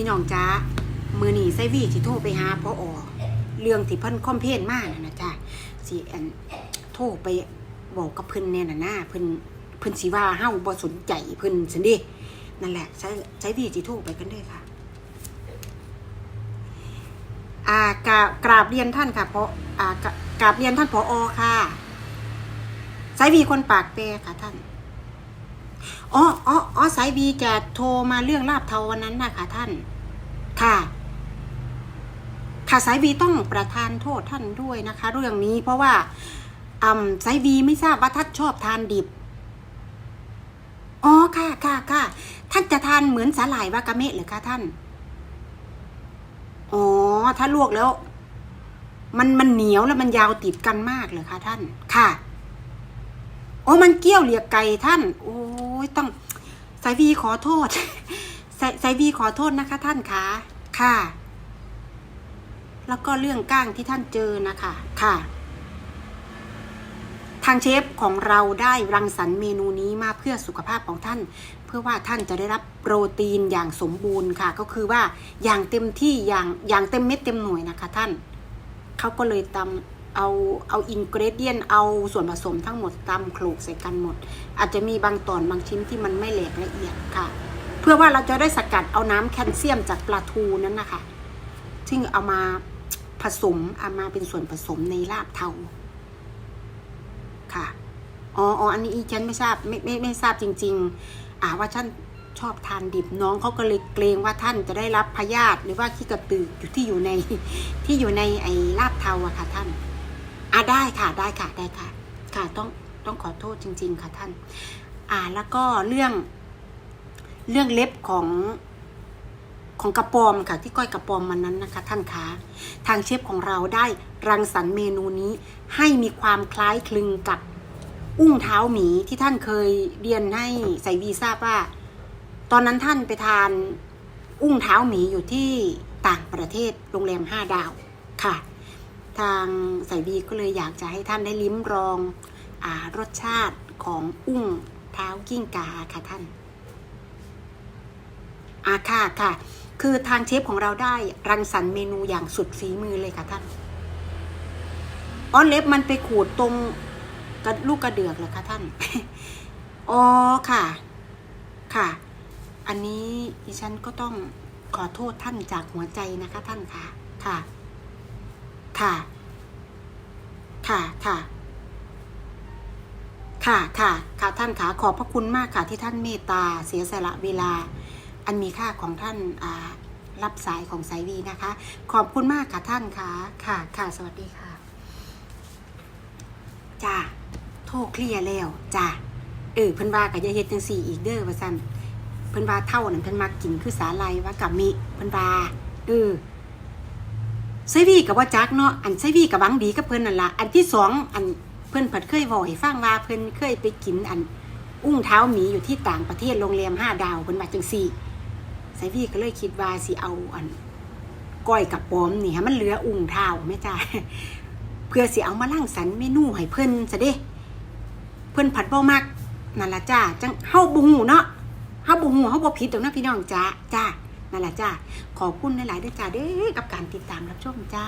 พี่น้องจ้ามือหนีไซวีสิโทรไปหาพ่ออเรื่องที่เพิ่นคอมเพลนมากนะนะจ้าสิอันโทรไปบอกกับเพิ่นแน่น่ะนะเพิ่นเพิ่นสิว่าเฮาบ่สนใจเพิ่นซั่นดินั่นแหละใช้ใช้วีสิโทรไปกันด้อค่ะอ่ากราบกราบเรียนท่านค่ะเพราะอ่ากรากราบเรียนท่านผออค่ะสายวีคนปากเปรค่ะท่าน อ๋ออ๋ออ๋อสายวีจะโทรมาเรื่องลาบเทาวันนั้นนะคะท่าน ค่ะ ค่ะสายวีต้องประทานโทษท่านด้วยนะคะ เรื่องนี้เพราะว่าอ่าสายวีไม่ทราบว่าท่านชอบทานดิบ อ๋อค่ะค่ะค่ะท่านจะทานเหมือนสาหร่ายวากาเมะหรือคะท่าน อ๋อ ถ้าลวกแล้ว มันมันเหนียวแล้วมันยาวติดกันมากเลยค่ะท่าน ค่ะโอ้มันเกี้ยวเหลียกไก่ท่าน โอ้ ยต้อง สายวีขอโทษ สายสายวีขอโทษนะคะ ท่านคะค่ะ แล้วก็เรื่องก้างที่ท่านเจอนะคะค่ะ ทางเชฟของเราได้รังสรรค์เมนูนี้มาเพื่อสุขภาพของท่าน เพื่อว่าท่านจะได้รับโปรตีนอย่างสมบูรณ์ค่ะ ก็คือว่าอย่างเต็มที่อย่างอย่างเต็มเม็ดเต็มหน่วยนะคะ ท่านเขาก็เลยตำ เอาเอาอินกรเดียนเอาส่วนผสมทั้งหมดตำโขลกใส่กันหมด อาจจะมีบางตอนบางชิ้นที่มันไม่แหลกละเอียดค่ะ เพื่อว่าเราจะได้สกัดเอาน้ำแคลเซียมจากปลาทูนั้นนะคะซึ่งเอามาผสมเอามาเป็นส่วนผสมในลาบเทาค่ะอ๋ออ๋ออันนี้ฉันไม่ทราบไม่ไม่ไม่ทราบจริง ๆ อ่าว่าท่านชอบทานดิบน้องเขาก็เลยเกรงว่าท่านจะได้รับพยาธิหรือว่าขี้กระตืออยู่ที่อยู่ในที่อยู่ในไอ้ลาบเทาอะค่ะท่าน ได้ค่ะได้ค่ะได้ค่ะ ค่ะต้องต้องขอโทษจริง ๆ ค่ะท่าน อ่าแล้วก็เรื่อง เรื่องเล็บของของกระปอมค่ะที่ก้อยกระปอมมันนั้นนะคะ ท่านคะทางเชฟของเราได้รังสรรค์เมนูนี้ให้มีความคล้ายคลึงกับอุ้งเท้าหมีที่ท่านเคยเรียนให้ใส่วีทราบว่า ตอนนั้นท่านไปทานอุ้งเท้าหมีอยู่ที่ต่างประเทศโรงแรมห้าดาวค่ะ ทางใส่วีก็เลยอยากจะให้ท่านได้ลิ้มลองอรสชาติของอุ้งเท้ากิ้งกาค่ะท่านอาค่ะค่ะ คือทางเชฟของเราได้รังสรรค์เมนูอย่างสุดฝีมือเลยค่ะท่านอ๋อเล็บมันไปขูดตรงกระลูกกระเดือกเหรอคะท่าน อ๋อค่ะ ค่ะ อันนี้ดิฉันก็ต้องขอโทษท่านจากหัวใจนะคะท่านคะค่ะ ค่ะ ค่ะค่ะ ค่ะค่ะ ค่ะท่านขาขอบพระคุณมากค่ะที่ท่านเมตตาเสียสละเวลา อันมีค่าของท่านรับสายของสายวีนะคะ ขอบคุณมากค่ะท่านค่ะ ค่ะค่ะ สวัสดีค่ะจ้าโทรเคลียร์แล้วจ้าเออเพิ่นว่าก็อย่าเฮ็ดจังซี่อีกเด้อว่าซั่นเพิ่นว่าเท่านั้นเพิ่นมักกินคือสาลายว่ากับมิเพิ่นว่าเออ ไซวีกับว่าจักเนาะอันไซวีกับหวังดีกับเพิ่อนนั่นละอันที่สองอันเพิ่อนเพิ่นเคยบอกให้ฟังว่าเพิ่อนเคยไปกินอัน อุ้งเท้าหมีอยู่ที่ต่างประเทศโรงแรมห้าดาวเพิ่นว่าจังซี่ไซวีก็เลยคิดว่าสิเอาอันก้อยกับปอมนี่ให้มันเหลืออุ้งเท้าแม่จ้าเพื่อสิเอามาล่างสรรเมนูให้เพิ่อนซะเด้ เพิ่อนผัดบ่มักนั่นละจ้าจังเฮาบ่ฮู้เนาะเฮาบ่ฮู้เฮาบ่ผิดดอกนะพี่น้องจ้าจ้า นั่นแหละจ้าขอบคุณหลายๆเด้อจ้าเด้อกับการติดตามรับชมจ้า